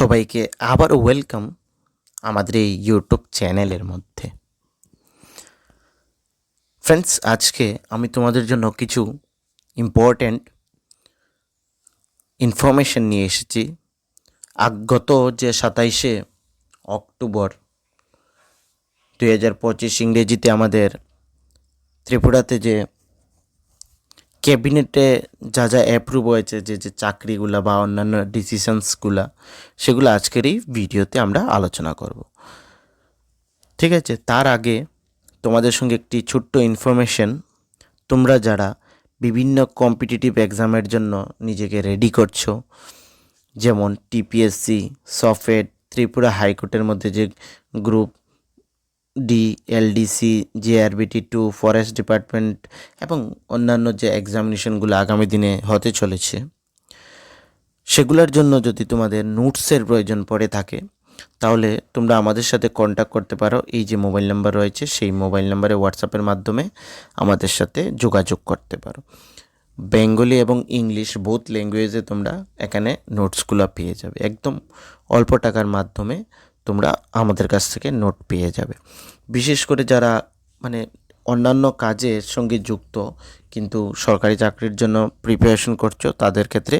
সবাইকে আবার ওয়েলকাম আমাদের এই ইউটিউব চ্যানেলের মধ্যে। ফ্রেন্ডস আজকে আমি তোমাদের জন্য কিছু ইম্পর্ট্যান্ট ইনফরমেশন নিয়ে এসেছি। আগত যে সাতাইশে অক্টোবর দুই হাজার পঁচিশ ইংরেজিতে আমাদের ত্রিপুরাতে যে ক্যাবিনেটে যা যা অ্যাপ্রুভ হয়েছে, যে যে চাকরিগুলা বা অন্যান্য ডিসিশনসগুলা সেগুলো আজকের এই ভিডিওতে আমরা আলোচনা করব। ঠিক আছে, তার আগে তোমাদের সঙ্গে একটি ছোট্ট ইনফরমেশন তোমরা যারা বিভিন্ন কম্পিটিটিভ এক্সামের জন্য নিজেকে রেডি করছ, যেমন টিপিএসসি সফেট ত্রিপুরা হাইকোর্টের মধ্যে যে group D LDC JRBT to forest department এবং অন্যান্য যে এক্সামিনেশনগুলো আগামী দিনে হতে চলেছে। সেগুলোর জন্য যদি তোমাদের নোটসের প্রয়োজন পড়ে থাকে, তাহলে তোমরা আমাদের সাথে কন্ট্যাক্ট করতে পারো। এই যে মোবাইল নাম্বার রয়েছে, সেই মোবাইল নাম্বারে হোয়াটসঅ্যাপের মাধ্যমে আমাদের সাথে যোগাযোগ করতে পারো। বেঙ্গলি এবং ইংলিশ বোথ ল্যাঙ্গুয়েজে তোমরা এখানে নোটসগুলো পেয়ে যাবে। একদম অল্প টাকার মাধ্যমে তোমরা আমাদের কাছ থেকে নোট পেয়ে যাবে। বিশেষ করে যারা মানে অন্যান্য কাজের সঙ্গে যুক্ত, কিন্তু সরকারি চাকরির জন্য প্রিপারেশন করছ, তাদের ক্ষেত্রে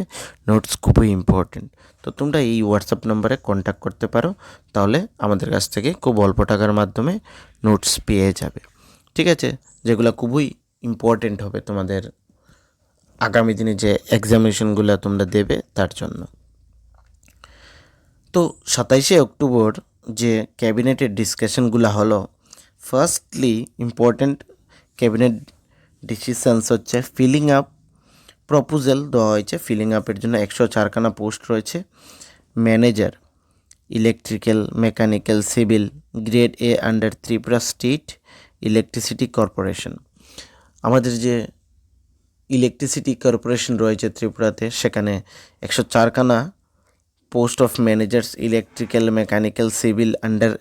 নোটস খুবই ইম্পর্টেন্ট তো তোমরা এই হোয়াটসঅ্যাপ নম্বরে কন্ট্যাক্ট করতে পারো, তাহলে আমাদের কাছ থেকে খুব অল্প টাকার মাধ্যমে নোটস পেয়ে যাবে। ঠিক আছে? যেগুলো খুবই ইম্পর্টেন্ট হবে তোমাদের আগামী দিনে যে এক্সামিনেশনগুলো তোমরা দেবে, তার জন্য। তো সাতাইশে অক্টোবর যে ক্যাবিনেটের ডিসকাশনগুলো হলো ফার্স্টলি ইম্পর্ট্যান্ট ক্যাবিনেট ডিসিশনস হচ্ছে ফিলিং আপ প্রপোজাল দেওয়া হয়েছে ফিলিং আপের জন্য একশো চারখানা পোস্ট রয়েছে manager electrical mechanical civil grade A under Tripura state electricity corporation আমাদের যে ইলেকট্রিসিটি কর্পোরেশন রয়েছে ত্রিপুরাতে, সেখানে একশো চারখানা post of managers electrical mechanical civil under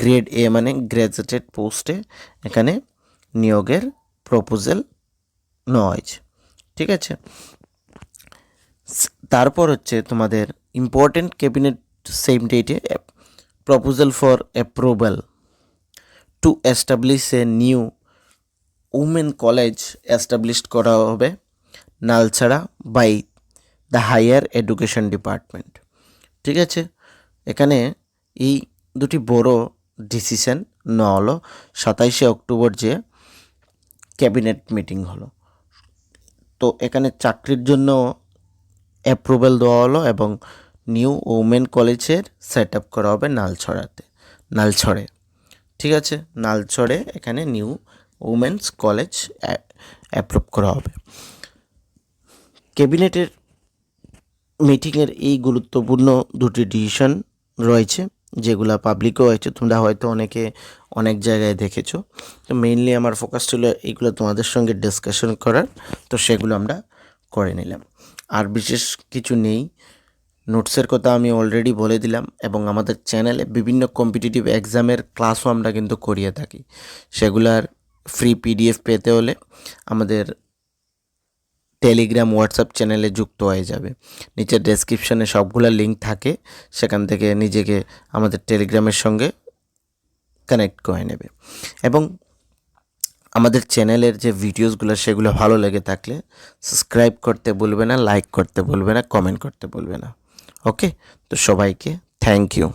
grade A মানে গ্র্যাজুয়েটেড পোস্টে এখানে নিয়োগের প্রপোজাল হয়েছে ঠিক আছে? তারপর হচ্ছে তোমাদের ইম্পর্টেন্ট ক্যাবিনেট সেম ডেটে proposal for approval to establish a new women college established করা হবে, Nalchhara by the higher education department ঠিক আছে? এখানে এই দুটি বড় ডিসিশন নেওয়া হলো। সাতাইশে অক্টোবর যে ক্যাবিনেট মিটিং হলো। তো এখানে চাকরির জন্য অ্যাপ্রুভাল দেওয়া হলো এবং নিউ ওমেন কলেজের সেট আপ করা হবে নালছড়াতে, নালছড়ে। ঠিক আছে? নালছড়ে এখানে নিউ উমেন্স কলেজ অ্যাপ্রুভ করা হবে। ক্যাবিনেটের মিটিংয়ের এই গুরুত্বপূর্ণ দুটি ডিসিশন রয়েছে, যেগুলো পাবলিকও হয়েছে। তোমরা হয়তো অনেকে অনেক জায়গায় দেখেছ। তো মেইনলি আমার ফোকাস ছিল এইগুলো তোমাদের সঙ্গে ডিসকাশন করার। তো সেগুলো আমরা করে নিলাম। আর বিশেষ কিছু নেই। নোটসের কথা আমি অলরেডি বলে দিলাম এবং আমাদের চ্যানেলে বিভিন্ন কম্পিটিটিভ এক্সামের ক্লাসও আমরা কিন্তু করিয়ে থাকি। সেগুলার ফ্রি পিডিএফ পেতে হলে আমাদের টেলিগ্রাম হোয়াটসঅ্যাপ চ্যানেলে যুক্ত হয়ে যাবে। নিচের ডেসক্রিপশনে সবগুলো লিঙ্ক থাকে। সেখান থেকে নিজেকে আমাদের টেলিগ্রামের সঙ্গে কানেক্ট করে নেবে। এবং আমাদের চ্যানেলের যে ভিডিওসগুলো সেগুলো ভালো লেগে থাকলে সাবস্ক্রাইব করতে বলবে না লাইক করতে বলবে না কমেন্ট করতে বলবে না। ওকে তো সবাইকে থ্যাংক ইউ